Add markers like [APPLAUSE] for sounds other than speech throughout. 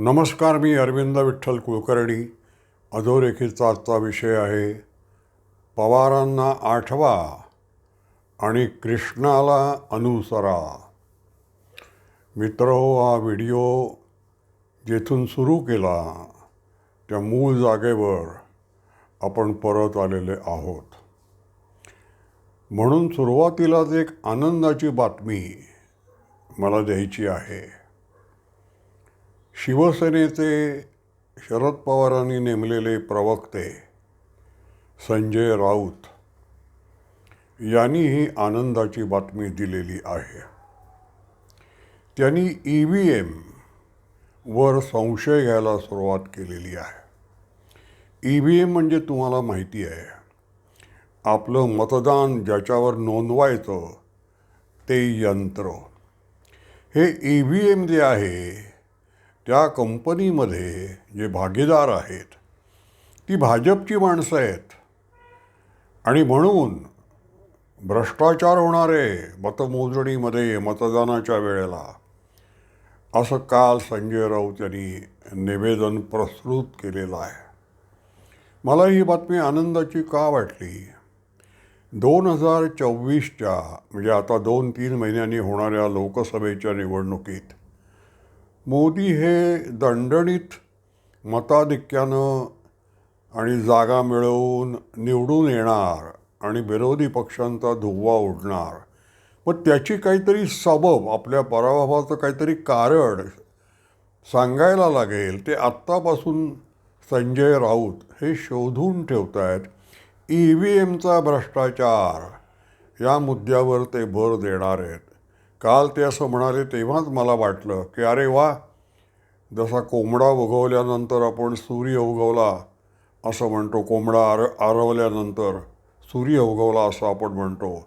नमस्कार मी अरविंद विठ्ठल कुलकर्णी. अधोरेखीचा आजचा विषय आहे पवारांना आठवा आणि कृष्णाला अनुसरा. मित्र हो, हा व्हिडिओ जेथून सुरू केला त्या मूळ जागेवर आपण परत आलेले आहोत. म्हणून सुरुवातीलाच एक आनंदाची बातमी मला द्यायची आहे. शिवसेनेचे शरद पवारांनी नेमलेले प्रवक्ते संजय राऊत यांनी ही आनंदाची बातमी दिलेली आहे. त्यांनी ई व्ही एम वर संशय घ्यायला सुरुवात केलेली आहे. ई व्ही एम म्हणजे तुम्हाला माहिती आहे आपलं मतदान ज्याच्यावर नोंदवायचं ते यंत्र. हे ई व्ही एम जे आहे त्या कंपनीमध्ये जे भागीदार आहेत ती भाजपची माणसं आहेत. आणि म्हणून भ्रष्टाचार होणारे मतमोजणीमध्ये मतदानाच्या वेळेला असं काल संजय राऊत यांनी निवेदन प्रस्तुत केलेलं आहे. मला ही बातमी आनंदाची का वाटली? दोन हजार चोवीसच्या म्हणजे आता दोन तीन महिन्यांनी होणाऱ्या लोकसभेच्या निवडणुकीत मोदी हे दणदणीत मताधिक्यानं आणि जागा मिळवून निवडून येणार आणि विरोधी पक्षांचा धुव्वा उडणार. मग त्याची काहीतरी सबब आपल्या पराभवाचं काहीतरी कारण सांगायला लागेल ते आत्तापासून संजय राऊत हे शोधून ठेवत आहेत ई व्ही एमचा भ्रष्टाचार या मुद्द्यावर ते भर देणार आहेत. काल ते असं म्हणाले तेव्हाच मला वाटलं की अरे वा जसा कोंबडा उगवल्यानंतर आपण सूर्य उगवला असं म्हणतो. कोंबडा आर आरवल्यानंतर सूर्य उगवला असं आपण म्हणतो.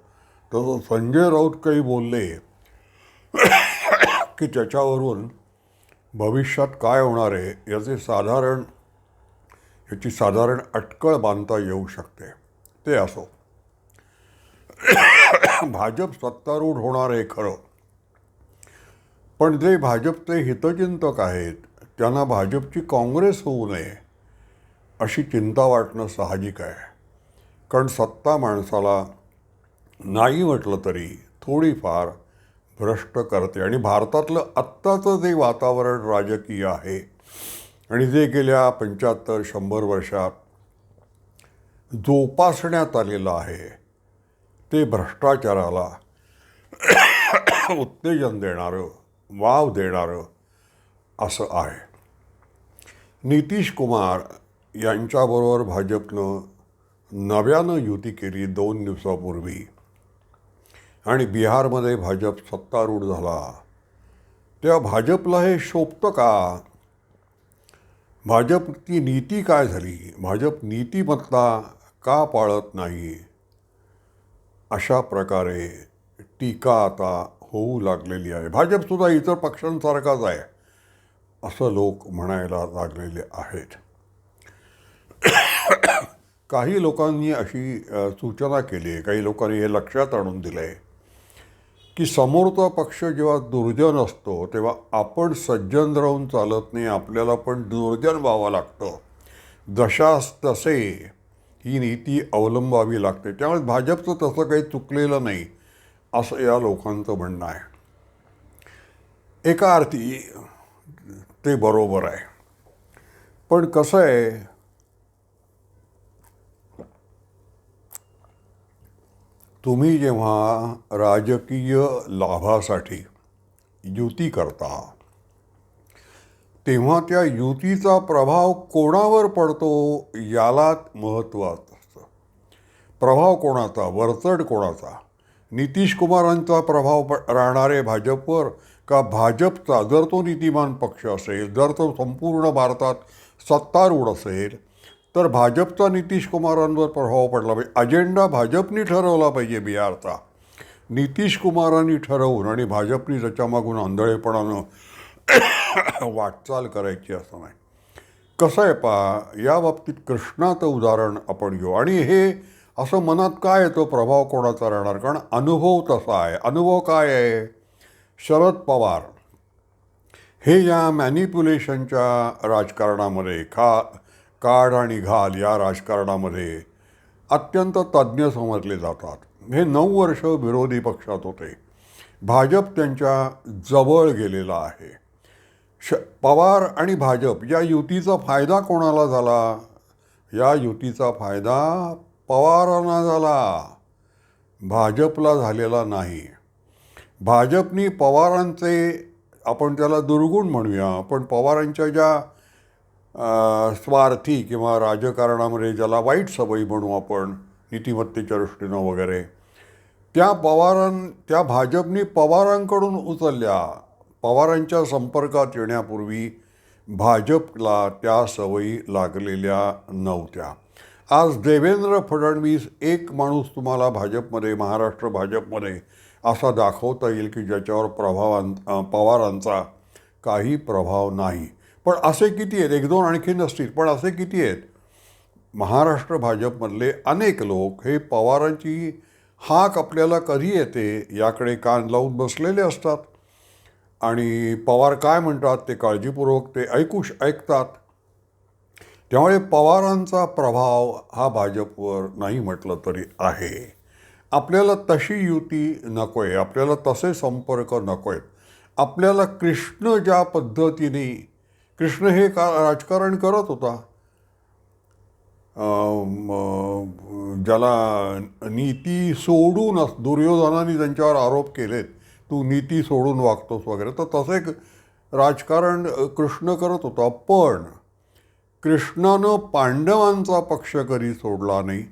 तसं संजय राऊत काही बोलले की त्याच्यावरून भविष्यात काय होणार आहे याचे साधारण याची साधारण अटकळ बांधता येऊ शकते. ते असो. भाजप सत्तारूढ होणार आहे खरं. पण जे भाजपचे हितचिंतक आहेत त्यांना भाजपची काँग्रेस होऊ नये अशी चिंता वाटणं साहजिक आहे. कारण सत्ता माणसाला नाही म्हटलं तरी थोडीफार भ्रष्ट करते. आणि भारतातलं आत्ताचं जे वातावरण राजकीय आहे आणि जे गेल्या पंच्याहत्तर शंभर वर्षात जोपासण्यात आलेलं आहे ते भ्रष्टाचाराला उत्तेजन देणारं वाव देणारं असं आहे. नितीश कुमार यांच्याबरोबर भाजपनं नव्यानं युती केली दोन दिवसापूर्वी. आणि बिहारमध्ये भाजप सत्तारूढ झाला. तेव्हा भाजपला हे शोभतं का? भाजपची नीती काय झाली? भाजप नीतिमत्ता का पाळत नाही? अशा प्रकारे टीका आता होऊ लागलेली आहे. भाजपसुद्धा इतर पक्षांसारखाच आहे असं लोक म्हणायला लागलेले आहेत. काही लोकांनी अशी सूचना केली आहे. काही लोकांनी हे लक्षात आणून दिलं आहे की समोरचा पक्ष जेव्हा दुर्जन असतो तेव्हा आपण सज्जन राहून चालत नाही. आपल्याला पण दुर्जन व्हावं लागतं. जशास तसे ही नीती अवलंबावी लागते. त्यामुळे भाजपचं तसं काही चुकलेलं नाही असं या लोकांचं म्हणणं आहे. एका अर्थी ते बरोबर आहे. पण कसं आहे तुम्ही जेव्हा राजकीय लाभासाठी युती करता तेव्हा त्या युतीचा प्रभाव कोणावर पडतो याला महत्त्वाचं असतं. प्रभाव कोणाचा? वरचढ कोणाचा? नितीश कुमारांचा प्रभाव प राहणारे भाजपवर का भाजपचा? जर तो नीतिमान पक्ष असेल जर तो संपूर्ण भारतात सत्तारूढ असेल तर भाजपचा नितीश कुमारांवर प्रभाव पडला पाहिजे. अजेंडा भाजपनी ठरवला पाहिजे बिहारचा. नितीश कुमारांनी ठरवून आणि भाजपनी त्याच्यामागून आंधळेपणानं [COUGHS] वाटचाल करायची असं नाही. कसं आहे पा या बाबतीत कृष्णाचं उदाहरण आपण घेऊ. आणि हे असं मनात काय येतो? प्रभाव कोणाचा राहणार? कारण अनुभव तसा आहे. अनुभव काय आहे? शरद पवार. हे या मॅनिप्युलेशनच्या राजकारणामध्ये खा काढ आणि घाल या राजकारणामध्ये अत्यंत तज्ज्ञ समजले जातात. हे नऊ वर्ष विरोधी पक्षात होते. भाजप त्यांच्या जवळ गेलेला आहे. श पवार आणि भाजप या युतीचा फायदा कोणाला झाला? या युतीचा फायदा पवारांना झाला. भाजपला झालेला नाही. भाजपनी पवारांचे आपण त्याला दुर्गुण म्हणूया पण पवारांच्या ज्या स्वार्थी किंवा राजकारणामध्ये ज्याला वाईट सवयी म्हणू आपण नीतिमत्तेच्या दृष्टीनं वगैरे त्या पवारां त्या भाजपनी पवारांकडून उचलल्या. पवारांच्या संपर्कात येण्यापूर्वी भाजपला त्या सवयी लागलेल्या नव्हत्या. आज देवेंद्र फडणवीस एक माणूस तुम्हाला भाजपमध्ये महाराष्ट्र भाजपमध्ये असा दाखवता येईल की ज्याच्यावर प्रभावां पवारांचा काही प्रभाव नाही. पण असे किती आहेत? एक दोन आणखी नसतील पण असे किती आहेत? महाराष्ट्र भाजपमधले अनेक लोक हे पवारांची हाक आपल्याला कधी येते याकडे कान लावून बसलेले असतात. आणि पवार काय म्हणतात ते काळजीपूर्वक ते ऐकू ऐकतात. त्यामुळे पवारांचा प्रभाव हा भाजपवर नाही म्हटलं तरी आहे. आपल्याला तशी युती नको आहे आपल्याला तसे संपर्क नको आहेत आपल्याला कृष्ण ज्या पद्धतीने कृष्ण हे का राजकारण करत होता ज्याला नीती सोडून दुर्योधनाने त्यांच्यावर आरोप केलेत तू नीती सोडून वागतोस वगैरे. तर तसे एक राजकारण कृष्ण करत होता. पण कृष्णानं पांडवांचा पक्ष कधी सोडला नाही?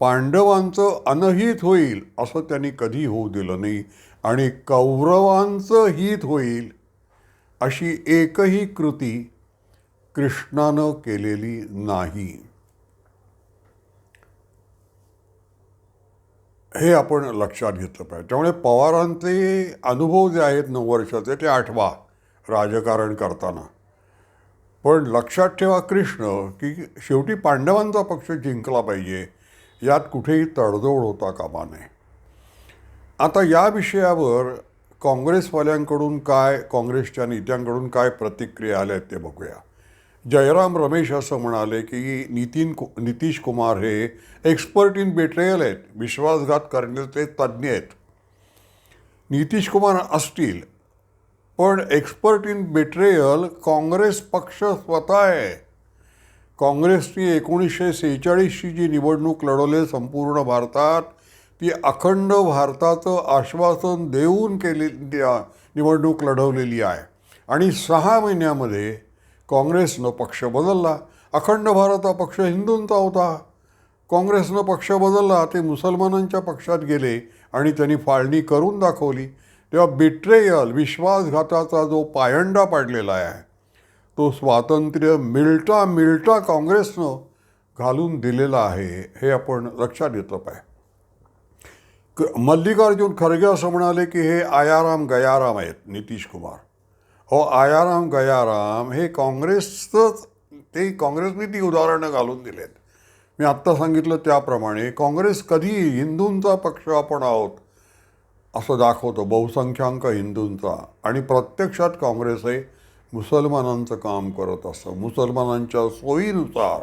पांडवांचं अनहित होईल असं त्यांनी कधी होऊ दिलं नाही. आणि कौरवांचं हित होईल अशी एकही कृती कृष्णानं केलेली नाही. हे आपण लक्षात घेतलं पाहिजे. त्यामुळे पवारांचे अनुभव जे आहेत नऊ वर्षाचे ते आठवा राजकारण करताना. पण लक्षात ठेवा कृष्ण की शेवटी पांडवांचा पक्ष जिंकला पाहिजे यात कुठेही तडजोड होता कामा नये. आता या विषयावर काँग्रेसवाल्यांकडून काय काँग्रेसच्या नेत्यांकडून काय प्रतिक्रिया आल्या आहेत ते बघूया. जयराम रमेश असं म्हणाले की नितीन कु नितीश कुमार हे एक्सपर्ट इन बेट्रेयल आहेत विश्वासघात करण्याचे तज्ज्ञ आहेत. नितीश कुमार असतील पण एक्सपर्ट इन बेट्रेयल काँग्रेस पक्ष स्वतः आहे. काँग्रेसनी एकोणीसशे सेहेचाळीसची जी निवडणूक लढवले संपूर्ण भारतात ती अखंड भारताचं आश्वासन देऊन केले निवडणूक लढवलेली आहे. आणि सहा महिन्यामध्ये काँग्रेसनं पक्ष बदलला. अखंड भारत हा पक्ष हिंदूंचा होता. काँग्रेसनं पक्ष बदलला ते मुसलमानांच्या पक्षात गेले आणि त्यांनी फाळणी करून दाखवली. तेव्हा बिट्रेयल विश्वासघाताचा जो पायंडा पाडलेला आहे तो स्वातंत्र्य मिळता मिळता काँग्रेसनं घालून दिलेला आहे हे आपण लक्षात घेतलं पाहिजे. क मल्लिकार्जुन खरगे असं म्हणाले की हे आयाराम गयाराम आहेत नितीश कुमार. हो आयाराम गयाराम हे काँग्रेसचंच ते काँग्रेसने ती उदाहरणं घालून दिलेत. मी आत्ता सांगितलं त्याप्रमाणे काँग्रेस कधी हिंदूंचा पक्ष आपण आहोत असं दाखवतो बहुसंख्याक हिंदूंचा. आणि प्रत्यक्षात काँग्रेस हे मुसलमानांचं काम करत असतं. मुसलमानांच्या सोयीनुसार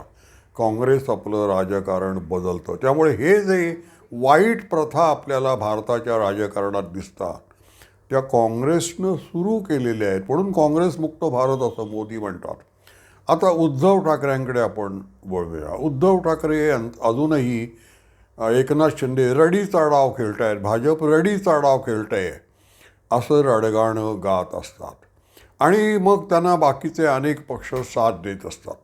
काँग्रेस आपलं राजकारण बदलतं. त्यामुळे हे जे वाईट प्रथा आपल्याला भारताच्या राजकारणात दिसतात त्या काँग्रेसनं सुरू केलेल्या आहेत. म्हणून काँग्रेस मुक्त भारत असं मोदी म्हणतात. आता उद्धव ठाकरेंकडे आपण वळूया. उद्धव ठाकरे अजूनही एकनाथ शिंदे रडीचा डाव खेळत आहेत भाजप रडीचा डाव खेळत आहे असं रडगाणं गात असतात. आणि मग त्यांना बाकीचे अनेक पक्ष साथ देत असतात.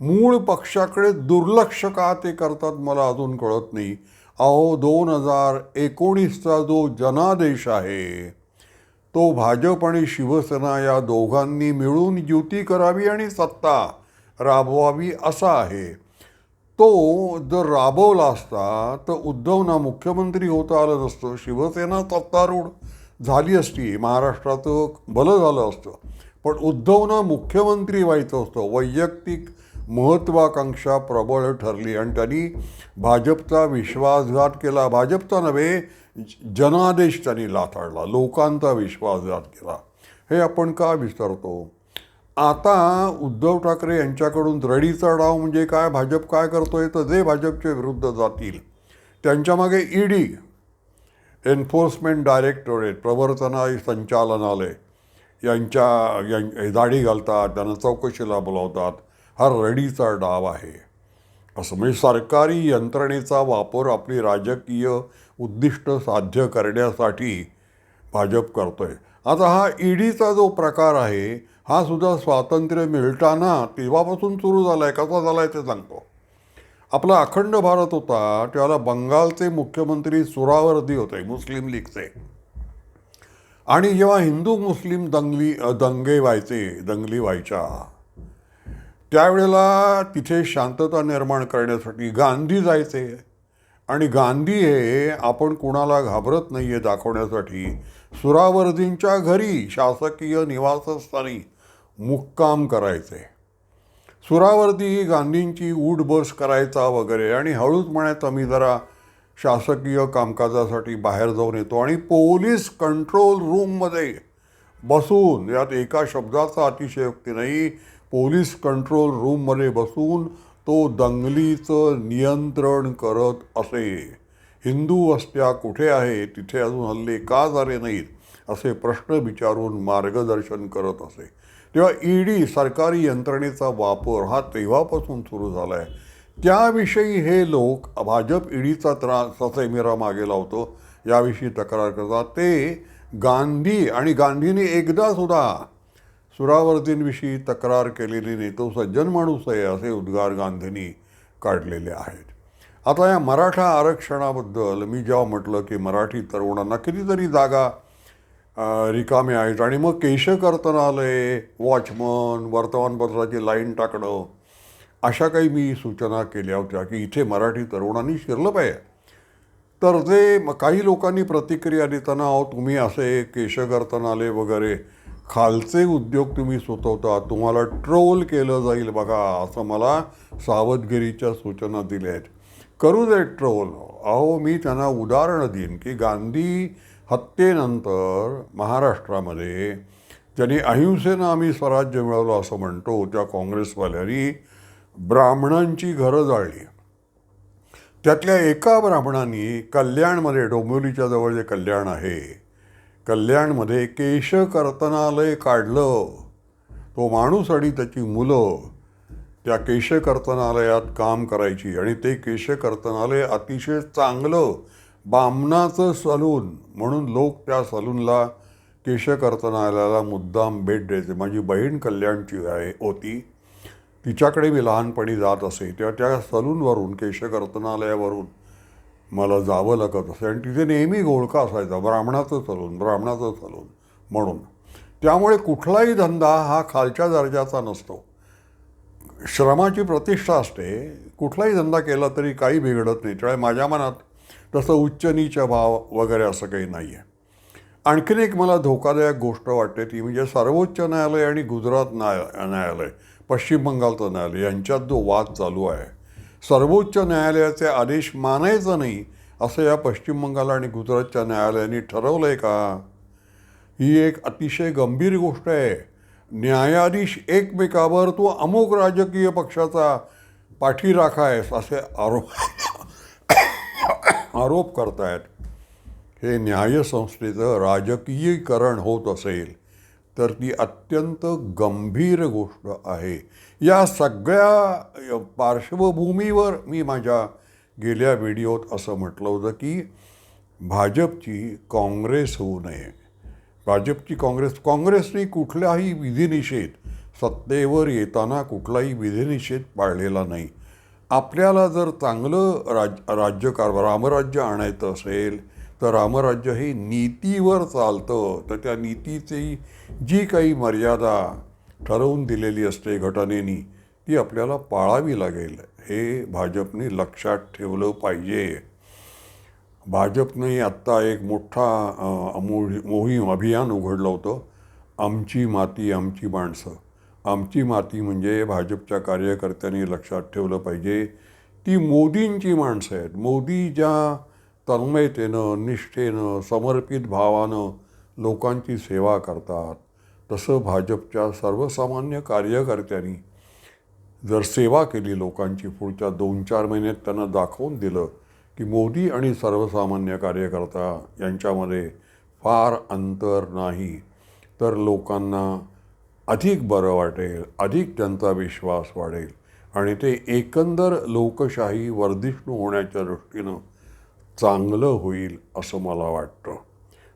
मूळ पक्षाकडे दुर्लक्ष का ते करतात मला अजून कळत नाही. अहो दोन हजार एकोणीसचा जो जनादेश आहे तो भाजप आणि शिवसेना या दोघांनी मिळून युती करावी आणि सत्ता राबवावी असा आहे. तो जर राबवला असता तर उद्धवना मुख्यमंत्री होता आलं नसतं शिवसेना सत्तारूढ झाली असती महाराष्ट्राचं भलं झालं असतं. पण उद्धवना मुख्यमंत्री व्हायचं असतं वैयक्तिक महत्त्वाकांक्षा प्रबळ ठरली आणि त्यांनी भाजपचा विश्वासघात केला. भाजपचा नव्हे जनादेश त्यांनी लाथाडला लोकांचा विश्वासघात केला हे आपण का विसरतो? आता उद्धव ठाकरे यांच्याकडून रडीचा डाव म्हणजे काय? भाजप काय करतोय? तर जे भाजपच्या विरुद्ध जातील. त्यांच्यामागे ईडी एन्फोर्समेंट डायरेक्टोरेट प्रवर्तना संचालनालय यांच्या दाढी घालतात त्यांना चौकशीला बोलावतात. हा रडीचा डाव आहे. असं म्हणजे सरकारी यंत्रणेचा वापर आपली राजकीय उद्दिष्ट साध्य करण्यासाठी भाजप करतोय. आता हा ईडीचा जो प्रकार आहे हा सुद्धा स्वातंत्र्य मिळताना तेव्हापासून सुरू झाला आहे कसा झाला आहे ते सांगतो. आपला अखंड भारत होता त्याला बंगालचे मुख्यमंत्री सुरावर्दी होते मुस्लिम लीगचे. आणि जेव्हा हिंदू मुस्लिम दंगली दंगे व्हायचे दंगली व्हायच्या त्यावेळेला तिथे शांतता निर्माण करण्यासाठी गांधी जायचे. आणि गांधी हे आपण कुणाला घाबरत नाही आहे दाखवण्यासाठी. सुरावर्दींच्या घरी शासकीय निवासस्थानी मुक्काम करायचे. सुरावर्दी ही गांधींची उठ बस करायचा वगैरे आणि हळूच म्हणायचं मी जरा शासकीय कामकाजासाठी बाहेर जाऊन येतो. आणि पोलीस कंट्रोल रूममध्ये बसून यात एका शब्दाचा अतिशयोक्ती नाही पोलीस कंट्रोल रूममध्ये बसून तो दंगलीचं नियंत्रण करत असे. हिंदू वस्त्या कुठे आहे तिथे अजून हल्ले का झाले नाहीत असे प्रश्न विचारून मार्गदर्शन करत असे. तेव्हा ईडी सरकारी यंत्रणेचा वापर हा तेव्हापासून सुरू झाला आहे त्याविषयी हे लोक भाजप ईडीचा त्रास ससेमिरा मागे लावतो याविषयी तक्रार करतात. ते गांधी आणि गांधींनी एकदा सुद्धा सुरावर्तींविषयी तक्रार केलेली नाही तो सज्जन माणूस आहे असे उद्गार गांधींनी काढलेले आहेत. आता या मराठा आरक्षणाबद्दल मी जेव्हा म्हटलं की मराठी तरुणांना कितीतरी जागा रिकामे आहेत आणि मग केशकर्तनालय वॉचमन वर्तमानपत्राची लाईन टाकणं अशा काही मी सूचना केल्या होत्या की इथे मराठी तरुणांनी शिरलं पाहिजे. तर ते काही लोकांनी प्रतिक्रिया देताना अहो तुम्ही असे केशकर्तनालय वगैरे खालचे उद्योग तुम्ही सुचवता तुम्हाला ट्रोल केलं जाईल बघा असं मला सावधगिरीच्या सूचना दिल्या आहेत करू दे ट्रोल. अहो मी त्यांना उदाहरणं देईन की गांधी हत्येनंतर महाराष्ट्रामध्ये ज्यांनी अहिंसेनं आम्ही स्वराज्य मिळवलं असं म्हणतो त्या काँग्रेसवाल्यांनी ब्राह्मणांची घरं जाळली. त्यातल्या एका ब्राह्मणांनी कल्याणमध्ये डोंबिवलीच्या जवळ जे कल्याण आहे कल्याणमध्ये केशकर्तनालय काढलं. तो माणूस आणि त्याची मुलं त्या केशकर्तनालयात काम करायची आणि ते केशकर्तनालय अतिशय चांगलं बामणाचं सलून म्हणून लोक त्या सलूनला केशकर्तनालयाला मुद्दाम भेट द्यायचे. माझी बहीण कल्याणची आहे होती. तिच्याकडे मी लहानपणी जात असे. तेव्हा त्या सलूनवरून केशकर्तनालयावरून मला जावं लागत असे. आणि तिथे नेहमी घोळका असायचा ब्राह्मणाचं चालून ब्राह्मणाचं चालून म्हणून. त्यामुळे कुठलाही धंदा हा खालच्या दर्जाचा नसतो. श्रमाची प्रतिष्ठा असते. कुठलाही धंदा केला तरी काही बिघडत नाही. त्यामुळे माझ्या मनात तसं उच्च नीच भाव वगैरे असं काही नाही आहे आणखीन एक मला धोकादायक गोष्ट वाटते ती म्हणजे सर्वोच्च न्यायालय आणि गुजरात न्याय न्यायालय पश्चिम बंगालचं न्यायालय यांच्यात जो वाद चालू आहे सर्वोच्च न्यायालयाचे आदेश मानायचं नाही असं या पश्चिम बंगाल आणि गुजरातच्या न्यायालयाने ठरवलं आहे का? ही एक अतिशय गंभीर गोष्ट आहे. न्यायाधीश एकमेकावर तू अमुक राजकीय पक्षाचा पाठीराखा आहेस असे आरोप [COUGHS] आरोप करतायत. हे न्यायसंस्थेचं राजकीयीकरण होत असेल तर ती अत्यंत गंभीर गोष्ट आहे. या सगळ्या पार्श्वभूमीवर मी माझ्या गेल्या व्हिडिओत असं म्हटलं होतं की भाजपची काँग्रेस होऊ नये. भाजपची काँग्रेस काँग्रेसने कुठलाही विधिनिषेध सत्तेवर येताना कुठलाही विधिनिषेध पाळलेला नाही. आपल्याला जर चांगलं राज राज्यकार रामराज्य आणायचं असेल तर रामराज्य हे नीतीवर चालतं. तर त्या नीतीची जी काही मर्यादा ठरवून दिलेली असते घटनेनी ती आपल्याला पाळावी लागेल. हे भाजपने लक्षात ठेवलं पाहिजे. भाजपने आत्ता एक मोठा मोहीम अभियान उघडलं होतं. आमची माती आमची माणसं. आमची माती म्हणजे भाजपच्या कार्यकर्त्यांनी लक्षात ठेवलं पाहिजे. ती मोदींची माणसं आहेत. मोदी ज्या तन्मयतेनं निष्ठेनं समर्पित भावानं लोकांची सेवा करतात तसं भाजपच्या सर्वसामान्य कार्यकर्त्यांनी जर सेवा केली लोकांची पुढच्या दोन चार महिन्यात त्यांना दाखवून दिलं की मोदी आणि सर्वसामान्य कार्यकर्ता यांच्यामध्ये फार अंतर नाही तर लोकांना अधिक बरं वाटेल अधिक त्यांचा विश्वास वाढेल आणि ते एकंदर लोकशाही वर्धिष्णू होण्याच्या दृष्टीनं चांगलं होईल असं मला वाटतं.